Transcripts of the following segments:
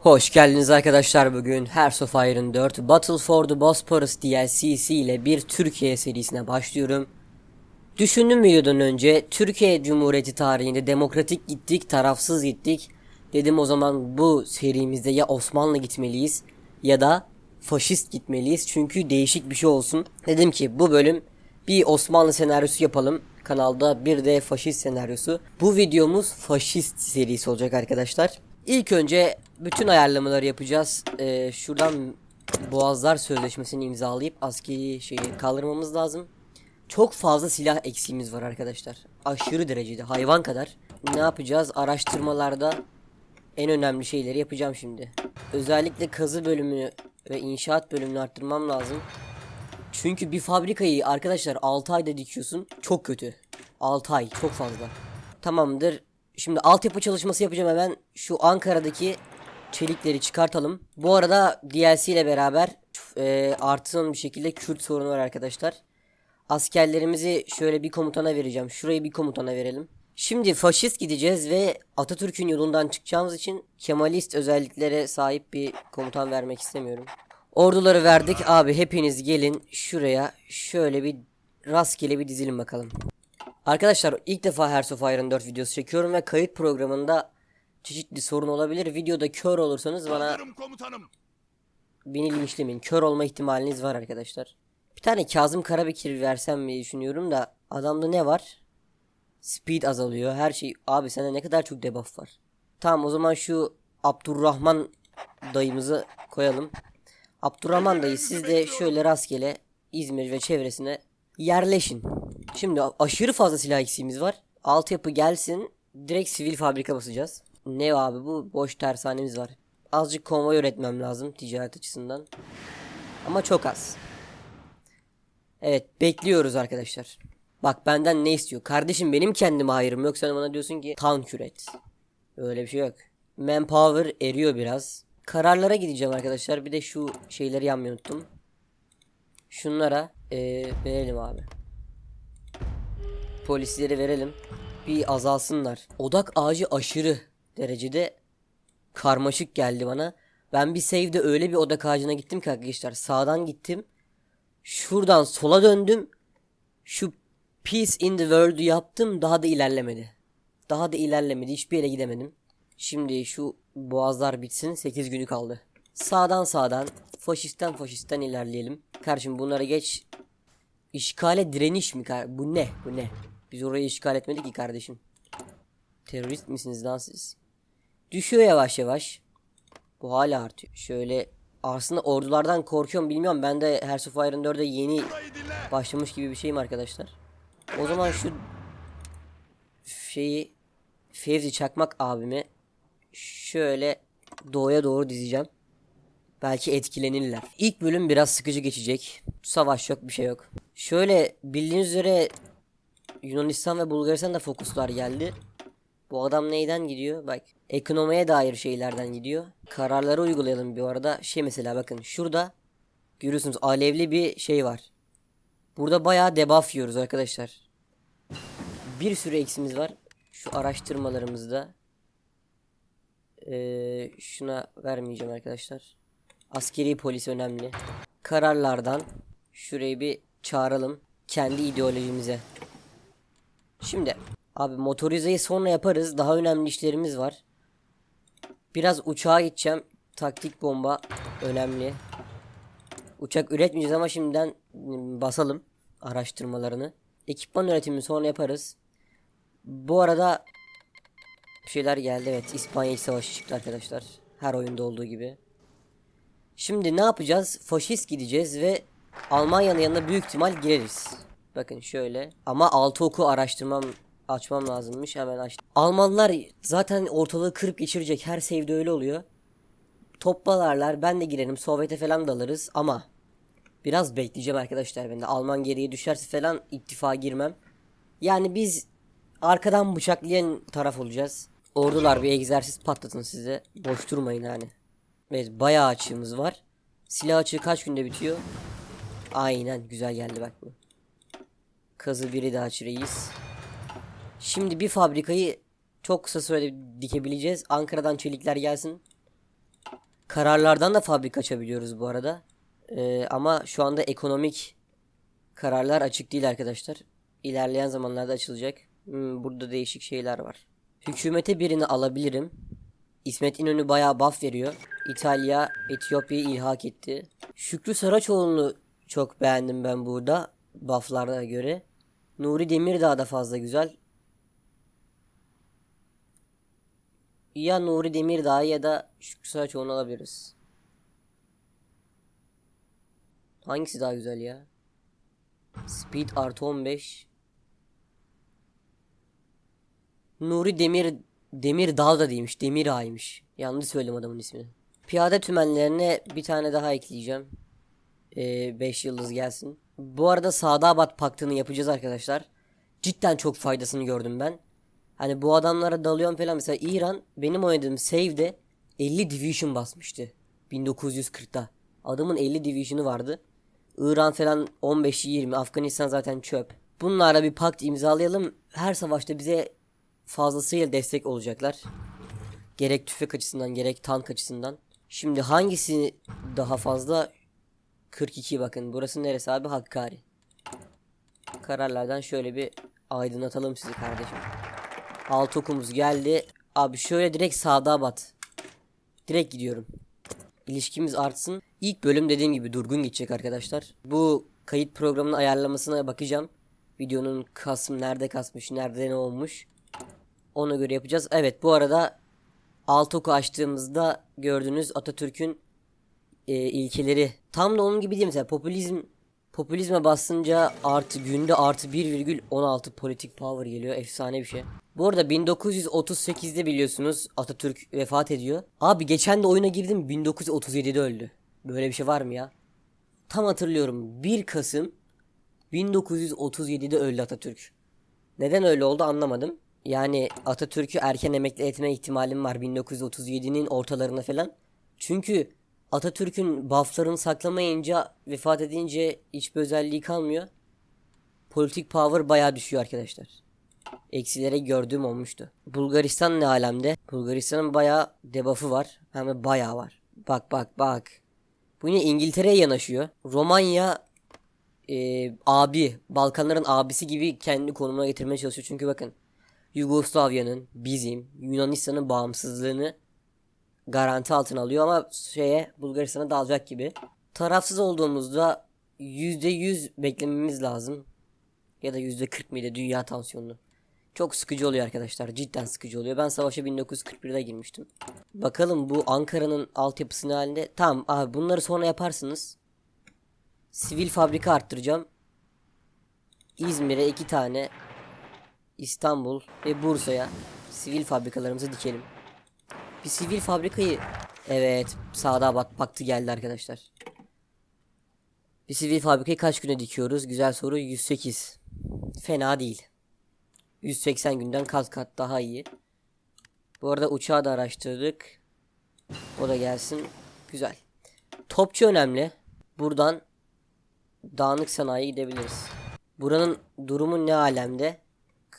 Hoş geldiniz arkadaşlar bugün Hearts of Iron 4 Battle for the Bosporus DLC'si ile bir Türkiye serisine başlıyorum. Düşündüm videodan önce Türkiye Cumhuriyeti tarihinde demokratik gittik tarafsız gittik. Dedim o zaman bu serimizde ya Osmanlı gitmeliyiz ya da faşist gitmeliyiz çünkü değişik bir şey olsun. Dedim ki bu bölüm bir Osmanlı senaryosu yapalım. Kanalda bir de faşist senaryosu. Bu videomuz faşist serisi olacak arkadaşlar. İlk önce bütün ayarlamaları yapacağız. Ee, şuradan Boğazlar Sözleşmesi'ni imzalayıp askeri şeyi kaldırmamız lazım. Çok fazla silah eksiğimiz var arkadaşlar. Aşırı derecede hayvan kadar. Ne yapacağız? Araştırmalarda en önemli şeyleri yapacağım şimdi. Özellikle kazı bölümünü ve inşaat bölümünü arttırmam lazım. Çünkü bir fabrikayı arkadaşlar 6 ayda dikiyorsun. Çok kötü. 6 ay çok fazla. Tamamdır. Şimdi altyapı çalışması yapacağım hemen. Şu Ankara'daki çelikleri çıkartalım. Bu arada DLC ile beraber e, artın bir şekilde Kürt sorunu var arkadaşlar. Askerlerimizi şöyle bir komutana vereceğim. Şurayı bir komutana verelim. Şimdi faşist gideceğiz ve Atatürk'ün yolundan çıkacağımız için Kemalist özelliklere sahip bir komutan vermek istemiyorum. Orduları verdik abi hepiniz gelin şuraya şöyle bir rastgele bir dizilin bakalım. Arkadaşlar ilk defa Hearts of Iron 4 videosu çekiyorum ve kayıt programında çeşitli sorun olabilir. Videoda kör olursanız bana Hazırım komutanım. beni linçlemeyin. Kör olma ihtimaliniz var arkadaşlar. Bir tane Kazım Karabekir versem mi düşünüyorum da adamda ne var? Speed azalıyor. Her şey. Abi sende ne kadar çok debuff var. Tamam o zaman şu Abdurrahman dayımızı koyalım. Abdurrahman dayı siz de şöyle rastgele İzmir ve çevresine yerleşin. Şimdi aşırı fazla silah eksiğimiz var. Altyapı gelsin. Direkt sivil fabrika basacağız. Ne abi bu? Boş tersanemiz var. Azıcık konvoy üretmem lazım ticaret açısından. Ama çok az. Evet bekliyoruz arkadaşlar. Bak benden ne istiyor? Kardeşim benim kendime hayırım yok. Sen bana diyorsun ki tank üret. Öyle bir şey yok. Manpower eriyor biraz. Kararlara gideceğim arkadaşlar. Bir de şu şeyleri yanmayı unuttum. Şunlara eee, verelim abi. Polisleri verelim. Bir azalsınlar. Odak ağacı aşırı derecede karmaşık geldi bana. Ben bir save'de öyle bir odak ağacına gittim ki arkadaşlar. Sağdan gittim. Şuradan sola döndüm. Şu Peace in the World'u yaptım. Daha da ilerlemedi. Daha da ilerlemedi. Hiçbir yere gidemedim. Şimdi şu boğazlar bitsin. 8 günü kaldı. Sağdan sağdan faşistten faşistten ilerleyelim. Kardeşim bunlara geç. İşgale direniş mi? Bu ne? Bu ne? Biz orayı işgal etmedik ki kardeşim. Terörist misiniz lan siz? Düşüyor yavaş yavaş. Bu hala artıyor. Şöyle aslında ordulardan korkuyorum bilmiyorum. Ben de Hearts of Iron 4'e yeni başlamış gibi bir şeyim arkadaşlar. O zaman şu şeyi Fevzi Çakmak abimi şöyle doğuya doğru dizeceğim. Belki etkilenirler. İlk bölüm biraz sıkıcı geçecek. Savaş yok bir şey yok. Şöyle bildiğiniz üzere Yunanistan ve Bulgaristan'da fokuslar geldi. Bu adam neyden gidiyor? Bak ekonomiye dair şeylerden gidiyor. Kararları uygulayalım bir arada. Şey mesela bakın şurada görüyorsunuz alevli bir şey var. Burada bayağı debuff yiyoruz arkadaşlar. Bir sürü eksimiz var. Şu araştırmalarımızda. Ee, şuna vermeyeceğim arkadaşlar. Askeri polis önemli. Kararlardan şurayı bir çağıralım. Kendi ideolojimize. Şimdi abi motorizeyi sonra yaparız. Daha önemli işlerimiz var. Biraz uçağa gideceğim. Taktik bomba önemli. Uçak üretmeyeceğiz ama şimdiden basalım araştırmalarını. Ekipman üretimini sonra yaparız. Bu arada bir şeyler geldi evet. İspanya İç Savaşı çıktı arkadaşlar. Her oyunda olduğu gibi. Şimdi ne yapacağız? Faşist gideceğiz ve Almanya'nın yanına büyük ihtimal gireriz. Bakın şöyle. Ama altı oku araştırmam açmam lazımmış. Hemen açtım. Almanlar zaten ortalığı kırıp geçirecek. Her save'de öyle oluyor. Toplalarlar. Ben de girerim. Sovyet'e falan dalarız ama biraz bekleyeceğim arkadaşlar ben de. Alman geriye düşerse falan ittifa girmem. Yani biz arkadan bıçaklayan taraf olacağız. Ordular bir egzersiz patlatın size. Boş durmayın yani. Evet bayağı açığımız var. Silah açığı kaç günde bitiyor? Aynen güzel geldi bak bu. Kazı biri daha reis. Şimdi bir fabrikayı çok kısa sürede dikebileceğiz. Ankara'dan çelikler gelsin. Kararlardan da fabrika açabiliyoruz bu arada. Ee, ama şu anda ekonomik kararlar açık değil arkadaşlar. İlerleyen zamanlarda açılacak. Hmm, burada değişik şeyler var. Hükümete birini alabilirim. İsmet İnönü bayağı buff veriyor. İtalya Etiyopya'yı ilhak etti. Şükrü Saraçoğlu'nu çok beğendim ben burada. Buff'lara göre. Nuri Demirdağ da fazla güzel. Ya Nuri Demirdağ ya da Şükrü Saraçoğlu'nu alabiliriz. Hangisi daha güzel ya? Speed artı 15. Nuri Demir Demir Dağ da değilmiş. Demir Ağa'ymış. Yanlış söyledim adamın ismini. Piyade tümenlerine bir tane daha ekleyeceğim. 5 yıldız gelsin. Bu arada Sadabat Paktı'nı yapacağız arkadaşlar. Cidden çok faydasını gördüm ben. Hani bu adamlara dalıyorum falan. Mesela İran benim oynadığım save'de 50 division basmıştı. 1940'da. Adamın 50 division'ı vardı. İran falan 15-20. Afganistan zaten çöp. Bunlara bir pakt imzalayalım. Her savaşta bize fazlasıyla destek olacaklar. Gerek tüfek açısından gerek tank açısından. Şimdi hangisi daha fazla? 42 bakın. Burası neresi abi? Hakkari. Kararlardan şöyle bir aydınlatalım sizi kardeşim. Alt okumuz geldi. Abi şöyle direkt sağda bat. Direkt gidiyorum. İlişkimiz artsın. İlk bölüm dediğim gibi durgun gidecek arkadaşlar. Bu kayıt programının ayarlamasına bakacağım. Videonun kasım nerede kasmış, nerede ne olmuş. Ona göre yapacağız. Evet bu arada alt oku açtığımızda gördüğünüz Atatürk'ün e, ilkeleri tam da onun gibi değil mesela popülizm popülizme basınca artı günde artı 1,16 politik power geliyor efsane bir şey. Bu arada 1938'de biliyorsunuz Atatürk vefat ediyor. Abi geçen de oyuna girdim 1937'de öldü. Böyle bir şey var mı ya? Tam hatırlıyorum 1 Kasım 1937'de öldü Atatürk. Neden öyle oldu anlamadım. Yani Atatürk'ü erken emekli etme ihtimalim var 1937'nin ortalarına falan. Çünkü Atatürk'ün bufflarını saklamayınca vefat edince hiçbir özelliği kalmıyor. Politik power bayağı düşüyor arkadaşlar. Eksilere gördüğüm olmuştu. Bulgaristan ne alemde? Bulgaristan'ın bayağı debuff'ı var. Hem de bayağı var. Bak bak bak. Bu yine İngiltere'ye yanaşıyor. Romanya e, abi, Balkanların abisi gibi kendi konumuna getirmeye çalışıyor. Çünkü bakın Yugoslavya'nın, bizim, Yunanistan'ın bağımsızlığını garanti altına alıyor ama şeye Bulgaristan'a dalacak gibi. Tarafsız olduğumuzda %100 beklememiz lazım. Ya da %40 mıydı dünya tansiyonunu. Çok sıkıcı oluyor arkadaşlar. Cidden sıkıcı oluyor. Ben savaşa 1941'de girmiştim. Bakalım bu Ankara'nın altyapısı ne halinde. Tamam abi bunları sonra yaparsınız. Sivil fabrika arttıracağım. İzmir'e iki tane. İstanbul ve Bursa'ya sivil fabrikalarımızı dikelim. Bir sivil fabrikayı evet sağda bak baktı geldi arkadaşlar. Bir sivil fabrikayı kaç güne dikiyoruz? Güzel soru 108. Fena değil. 180 günden kat kat daha iyi. Bu arada uçağı da araştırdık. O da gelsin. Güzel. Topçu önemli. Buradan dağınık sanayi gidebiliriz. Buranın durumu ne alemde?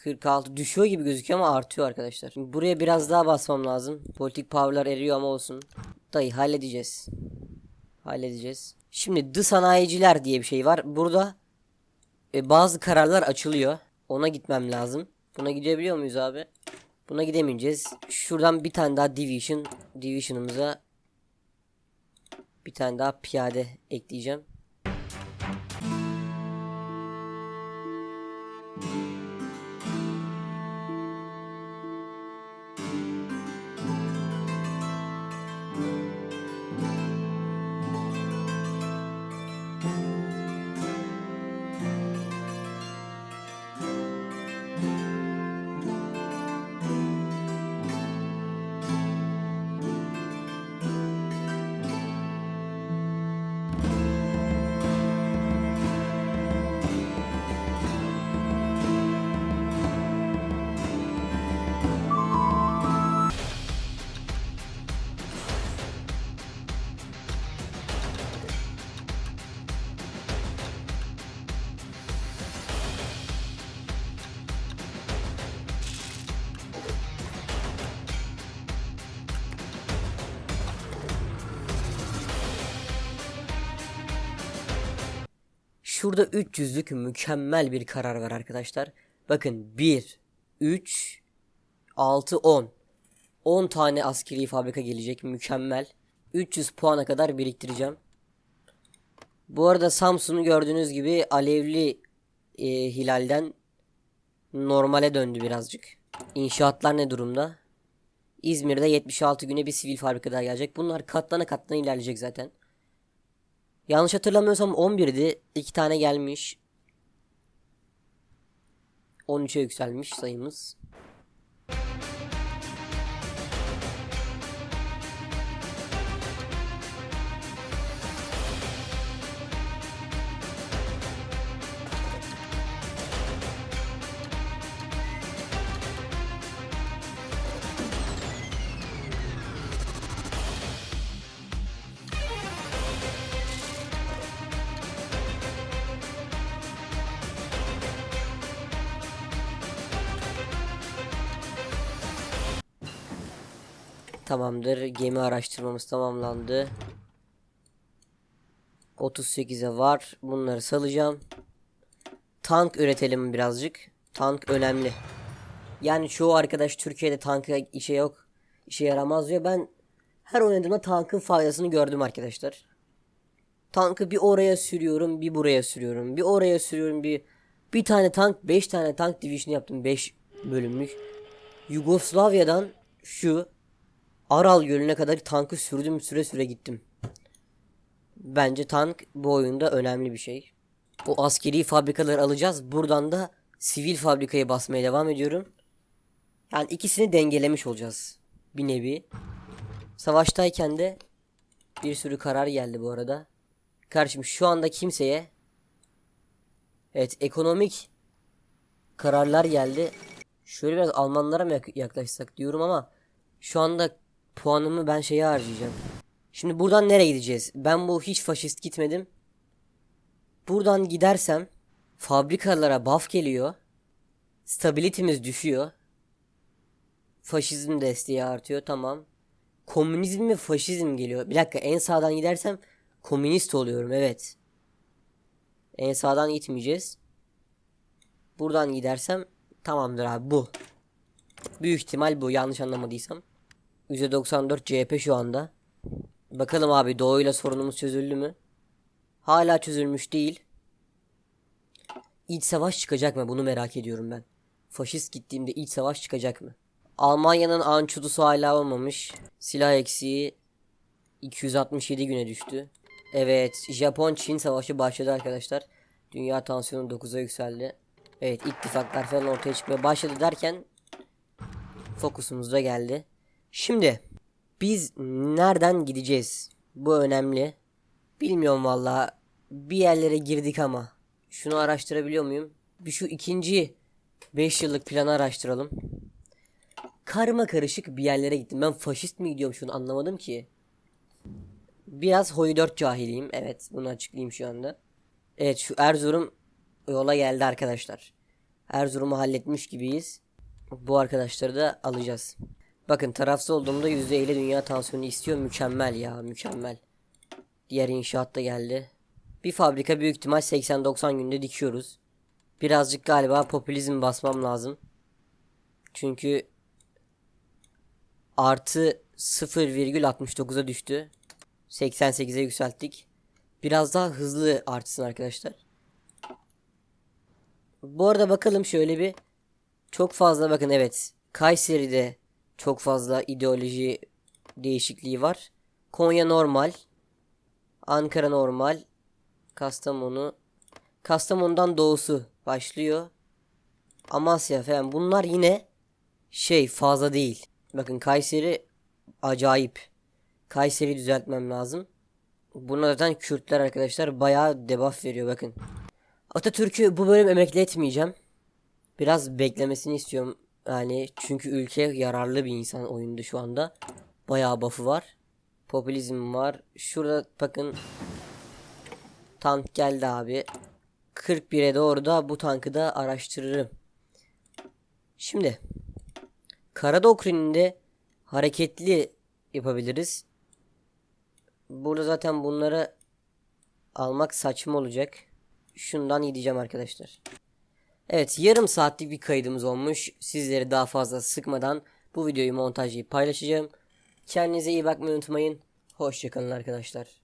46 düşüyor gibi gözüküyor ama artıyor arkadaşlar. Şimdi buraya biraz daha basmam lazım. Politik power'lar eriyor ama olsun. Dayı halledeceğiz. Halledeceğiz. Şimdi dı sanayiciler diye bir şey var. Burada e, bazı kararlar açılıyor. Ona gitmem lazım. Buna gidebiliyor muyuz abi? Buna gidemeyeceğiz. Şuradan bir tane daha division. Division'ımıza bir tane daha piyade ekleyeceğim. Şurada 300'lük mükemmel bir karar var arkadaşlar. Bakın 1, 3, 6, 10. 10 tane askeri fabrika gelecek mükemmel. 300 puana kadar biriktireceğim. Bu arada Samsun'u gördüğünüz gibi alevli e, hilalden normale döndü birazcık. İnşaatlar ne durumda? İzmir'de 76 güne bir sivil fabrika daha gelecek. Bunlar katlana katlana ilerleyecek zaten. Yanlış hatırlamıyorsam 11'di. 2 tane gelmiş. 13'e yükselmiş sayımız. Tamamdır. Gemi araştırmamız tamamlandı. 38'e var. Bunları salacağım. Tank üretelim birazcık. Tank önemli. Yani çoğu arkadaş Türkiye'de tanka işe yok. işe yaramaz diyor. Ben her oynadığımda tankın faydasını gördüm arkadaşlar. Tankı bir oraya sürüyorum, bir buraya sürüyorum. Bir oraya sürüyorum, bir bir tane tank, 5 tane tank division yaptım 5 bölümlük. Yugoslavya'dan şu Aral Gölü'ne kadar tankı sürdüm süre süre gittim. Bence tank bu oyunda önemli bir şey. O askeri fabrikaları alacağız. Buradan da sivil fabrikaya basmaya devam ediyorum. Yani ikisini dengelemiş olacağız. Bir nevi. Savaştayken de bir sürü karar geldi bu arada. Kardeşim şu anda kimseye Evet ekonomik kararlar geldi. Şöyle biraz Almanlara mı yak- yaklaşsak diyorum ama şu anda puanımı ben şeye harcayacağım. Şimdi buradan nereye gideceğiz? Ben bu hiç faşist gitmedim. Buradan gidersem fabrikalara buff geliyor. Stabilitimiz düşüyor. Faşizm desteği artıyor tamam. Komünizm ve faşizm geliyor. Bir dakika en sağdan gidersem komünist oluyorum evet. En sağdan gitmeyeceğiz. Buradan gidersem tamamdır abi bu. Büyük ihtimal bu yanlış anlamadıysam. %94 CHP şu anda. Bakalım abi doğuyla sorunumuz çözüldü mü? Hala çözülmüş değil. İç savaş çıkacak mı? Bunu merak ediyorum ben. Faşist gittiğimde iç savaş çıkacak mı? Almanya'nın ançudusu hala olmamış. Silah eksiği 267 güne düştü. Evet, Japon-Çin savaşı başladı arkadaşlar. Dünya tansiyonu 9'a yükseldi. Evet, ittifaklar falan ortaya çıkmaya başladı derken fokusumuz da geldi. Şimdi biz nereden gideceğiz? Bu önemli. Bilmiyorum valla. Bir yerlere girdik ama. Şunu araştırabiliyor muyum? Bir şu ikinci 5 yıllık planı araştıralım. Karma karışık bir yerlere gittim. Ben faşist mi gidiyorum şunu anlamadım ki. Biraz hoydört cahiliyim. Evet bunu açıklayayım şu anda. Evet şu Erzurum yola geldi arkadaşlar. Erzurum'u halletmiş gibiyiz. Bu arkadaşları da alacağız. Bakın tarafsız olduğumda %50 dünya tansiyonu istiyor. Mükemmel ya mükemmel. Diğer inşaat da geldi. Bir fabrika büyük ihtimal 80-90 günde dikiyoruz. Birazcık galiba popülizm basmam lazım. Çünkü artı 0,69'a düştü. 88'e yükselttik. Biraz daha hızlı artsın arkadaşlar. Bu arada bakalım şöyle bir çok fazla bakın evet Kayseri'de çok fazla ideoloji değişikliği var. Konya normal. Ankara normal. Kastamonu. Kastamonu'dan doğusu başlıyor. Amasya falan bunlar yine şey fazla değil. Bakın Kayseri acayip. Kayseri düzeltmem lazım. Buna zaten Kürtler arkadaşlar bayağı debuff veriyor bakın. Atatürk'ü bu bölüm emekli etmeyeceğim. Biraz beklemesini istiyorum. Yani çünkü ülke yararlı bir insan oyunda şu anda. Bayağı buff'ı var. Popülizm var. Şurada bakın tank geldi abi. 41'e doğru da bu tankı da araştırırım. Şimdi kara doktrininde hareketli yapabiliriz. Burada zaten bunları almak saçma olacak. şundan gideceğim arkadaşlar. Evet yarım saatlik bir kaydımız olmuş. Sizleri daha fazla sıkmadan bu videoyu montajlayıp paylaşacağım. Kendinize iyi bakmayı unutmayın. Hoşçakalın arkadaşlar.